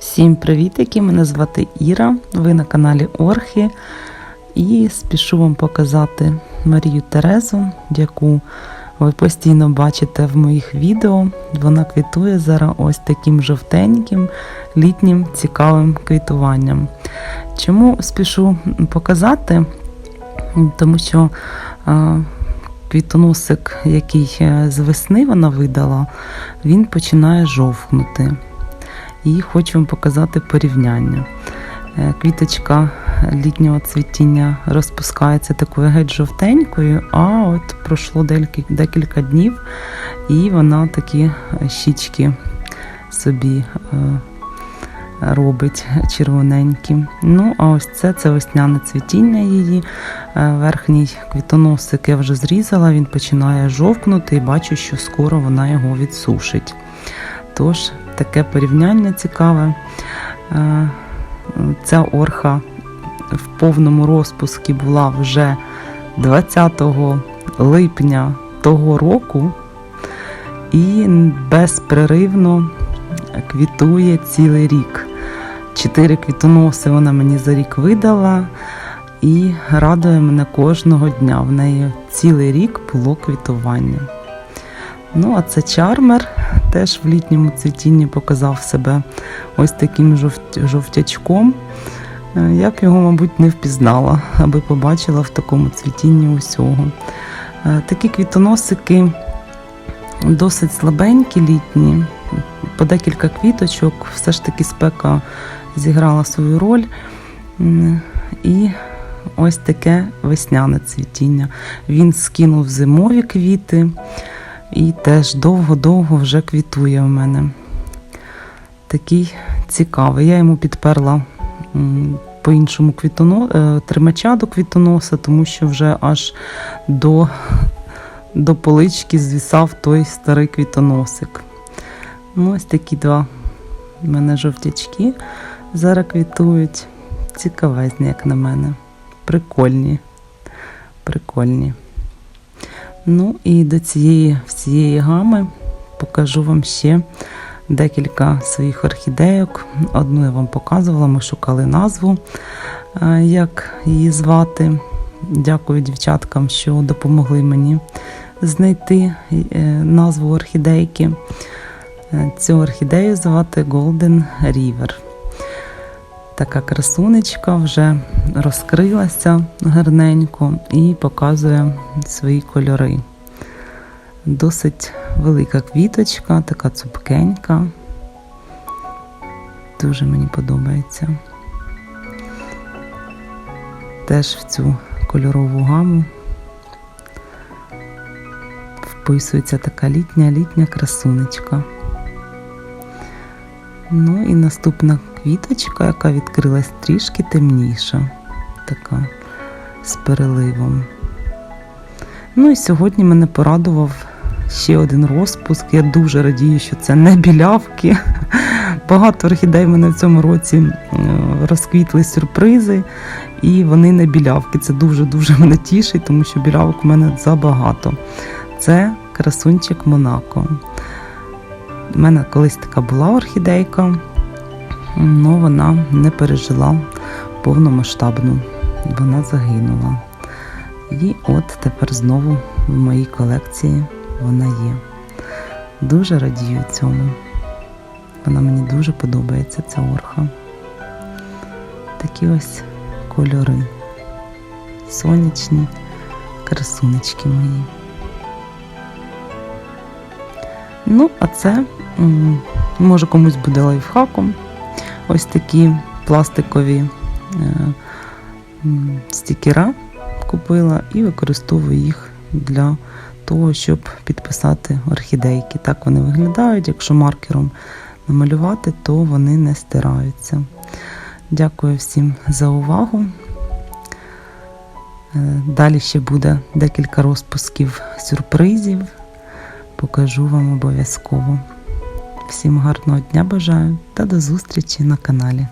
Всім привітики! Мене звати Іра. Ви на каналі Орхи. І спішу вам показати Марію Терезу, яку ви постійно бачите в моїх відео. Вона квітує зараз ось таким жовтеньким, літнім цікавим квітуванням. Чому спішу показати? Тому що квітоносик, який е, з весни вона видала, він починає жовкнути. І хочу вам показати порівняння. Е, Квіточка літнього цвітіння розпускається такою геть жовтенькою, а от пройшло декілька, днів, і вона такі щічки собі е, робить червоненькі. Ну, а ось це це весняне цвітіння її. Е, Верхній квітоносик я вже зрізала, він починає жовкнути і бачу, що скоро вона його відсушить. Тож, таке порівняння цікаве. Е, Ця орха в повному розпуску була вже 20 липня того року і безперервно квітує цілий рік. Чотири квітоноси вона мені за рік видала і радує мене кожного дня. В неї цілий рік було квітування. Ну, а це чармер теж в літньому цвітінні показав себе ось таким жовтячком. Е, Я б його, мабуть, не впізнала, аби побачила в такому цвітінні усього. Е, Такі квітоносики досить слабенькі літні, по декілька квіточок, все ж таки спека зіграла свою роль. І ось таке весняне цвітіння. Він скинув зимові квіти. І теж довго-довго вже квітує у мене. Такий цікавий. Я йому підперла по-іншому квітоно, е, тримача до квітоноса, тому що вже аж до, до полички звісав той старий квітоносик. Ну, ось такі два в мене жовтячки зараз квітують. Цікавезні, як на мене. Прикольні. Прикольні. Ну і до цієї всієї гами покажу вам ще декілька своїх орхідейок. Одну я вам показувала, ми шукали назву, е, як її звати. Дякую дівчаткам, що допомогли мені знайти е, назву орхідейки. Е, Цю орхідею звати Golden River. Така красунечка вже розкрилася гарненько і показує свої кольори. Досить велика квіточка, така цупкенька. Дуже мені подобається. Теж в цю кольорову гаму вписується така літня літня красунечка. Ну і наступна квіточка, яка відкрилась трішки темніша, така з переливом. Ну і сьогодні мене порадував ще один розпуск. Я дуже радію, що це не білявки. Багато орхідей в мене в цьому році е, розквітли сюрпризи, і вони не білявки. Це дуже-дуже мене тішить, тому що білявок у мене забагато. Це красунчик Монако. У мене колись така була орхідейка, але вона не пережила повномасштабну. Вона загинула. І от тепер знову в моїй колекції вона є. Дуже радію цьому. Вона мені дуже подобається, ця орха. Такі ось кольори. Сонячні красунечки мої. Ну, а це може комусь буде лайфхаком. Ось такі пластикові е, стікера купила і використовую їх для того, щоб підписати орхідейки. Так вони виглядають. Якщо маркером намалювати, то вони не стираються. Дякую всім за увагу. Е, Далі ще буде декілька розпусків сюрпризів. Покажу вам обов'язково. Всім гарного дня бажаю та до зустрічі на каналі.